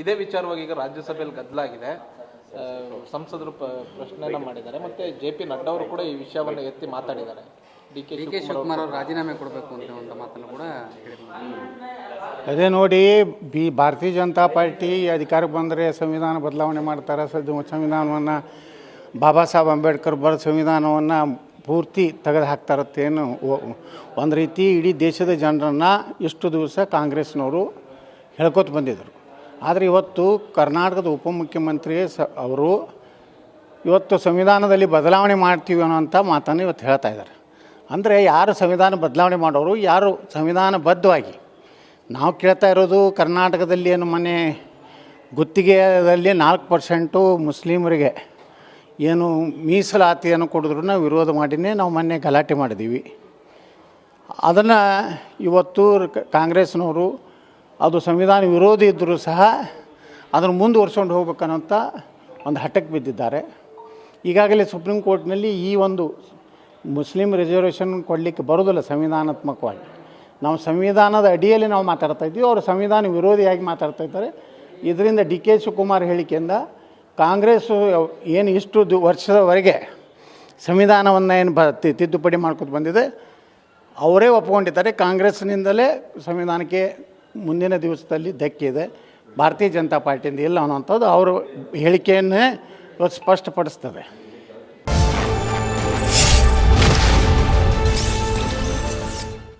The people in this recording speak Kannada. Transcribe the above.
ಇದೇ ವಿಚಾರವಾಗಿ ಈಗ ರಾಜ್ಯಸಭೆಯಲ್ಲಿ ಗದ್ದಲಾಗಿದೆ. ಸಂಸದರು ಪ ಪ್ರಶ್ನೆನ ಮಾಡಿದ್ದಾರೆ. ಮತ್ತೆ ಜೆ ಪಿ ನಡ್ಡಾ ಅವರು ಕೂಡ ಈ ವಿಷಯವನ್ನು ಎತ್ತಿ ಮಾತಾಡಿದ್ದಾರೆ. D K D K Shivakumar ಅವರು. ರಾಜೀನಾಮೆ ಕೊಡಬೇಕು ಅಂತ ಮಾತನ್ನು ಕೂಡ ಹೇಳಿದ್ದಾರೆ. ಅದೇ ನೋಡಿ ಬಿ ಭಾರತೀಯ ಜನತಾ ಪಾರ್ಟಿ ಅಧಿಕಾರಕ್ಕೆ ಬಂದರೆ ಸಂವಿಧಾನ ಬದಲಾವಣೆ ಮಾಡ್ತಾರೆ. ಸಂವಿಧಾನವನ್ನು ಬಾಬಾ ಸಾಹೇಬ್ ಅಂಬೇಡ್ಕರ್ ಬರೆದ ಸಂವಿಧಾನವನ್ನು ಪೂರ್ತಿ ತೆಗೆದು ಹಾಕ್ತಾರತ್ತೇನು ಒಂದು ರೀತಿ ಇಡೀ ದೇಶದ ಜನರನ್ನು ಇಷ್ಟು ದಿವಸ ಕಾಂಗ್ರೆಸ್ನವರು ಹೇಳ್ಕೊತ ಬಂದಿದ್ದರು ಆದರೆ ಇವತ್ತು ಕರ್ನಾಟಕದ ಉಪಮುಖ್ಯಮಂತ್ರಿ ಸ ಅವರು ಇವತ್ತು ಸಂವಿಧಾನದಲ್ಲಿ ಬದಲಾವಣೆ ಮಾಡ್ತೀವಿ ಅನ್ನೋಂಥ ಮಾತನ್ನು ಇವತ್ತು ಹೇಳ್ತಾ ಇದ್ದಾರೆ. ಅಂದರೆ ಯಾರು ಸಂವಿಧಾನ ಬದಲಾವಣೆ ಮಾಡೋರು, ಯಾರು ಸಂವಿಧಾನ ಬದ್ಧವಾಗಿ? ನಾವು ಕೇಳ್ತಾ ಇರೋದು ಕರ್ನಾಟಕದಲ್ಲಿ ಏನು ಮೊನ್ನೆ ಗುತ್ತಿಗೆಯಲ್ಲಿ ನಾಲ್ಕು ಪರ್ಸೆಂಟು ಮುಸ್ಲಿಮರಿಗೆ ಏನು ಮೀಸಲಾತಿಯನ್ನು ಕೊಡಿದ್ರು ನಾವು ವಿರೋಧ ಮಾಡಿನೇ ನಾವು ಮೊನ್ನೆ ಗಲಾಟೆ ಮಾಡಿದ್ದೀವಿ. ಅದನ್ನು ಇವತ್ತು ಕಾಂಗ್ರೆಸ್ನವರು ಅದು ಸಂವಿಧಾನ ವಿರೋಧಿ ಇದ್ದರೂ ಸಹ ಅದನ್ನು ಮುಂದುವರ್ಸ್ಕೊಂಡು ಹೋಗ್ಬೇಕನ್ನೋಂಥ ಒಂದು ಹಠಕ್ಕೆ ಬಿದ್ದಿದ್ದಾರೆ. ಈಗಾಗಲೇ ಸುಪ್ರೀಂ ಕೋರ್ಟ್ನಲ್ಲಿ ಈ ಒಂದು ಮುಸ್ಲಿಂ ರಿಸರ್ವೇಷನ್ ಕೊಡಲಿಕ್ಕೆ ಬರೋದಿಲ್ಲ ಸಂವಿಧಾನಾತ್ಮಕವಾಗಿ. ನಾವು ಸಂವಿಧಾನದ ಅಡಿಯಲ್ಲಿ ನಾವು ಮಾತಾಡ್ತಾ ಇದ್ದೀವಿ, ಅವರು ಸಂವಿಧಾನ ವಿರೋಧಿಯಾಗಿ ಮಾತಾಡ್ತಾ ಇದ್ದಾರೆ. ಇದರಿಂದ ಡಿ ಕೆ ಶಿವಕುಮಾರ್ ಹೇಳಿಕೆಯಿಂದ ಕಾಂಗ್ರೆಸ್ಸು ಏನು ಇಷ್ಟು ದು- ವರ್ಷದವರೆಗೆ ಸಂವಿಧಾನವನ್ನು ಏನು ಬ ತಿದ್ದುಪಡಿ ಮಾಡ್ಕೊತ ಬಂದಿದೆ, ಅವರೇ ಒಪ್ಕೊಂಡಿದ್ದಾರೆ. ಕಾಂಗ್ರೆಸ್ನಿಂದಲೇ ಸಂವಿಧಾನಕ್ಕೆ ಮುಂದಿನ ದಿವಸದಲ್ಲಿ ಧಕ್ಕಿದೆ ಭಾರತೀಯ ಜನತಾ ಪಾರ್ಟಿಯಿಂದ ಇಲ್ಲ ಅನ್ನೋಂಥದ್ದು ಅವರು ಹೇಳಿಕೆಯನ್ನೇ ಇವತ್ತು ಸ್ಪಷ್ಟಪಡಿಸ್ತದೆ.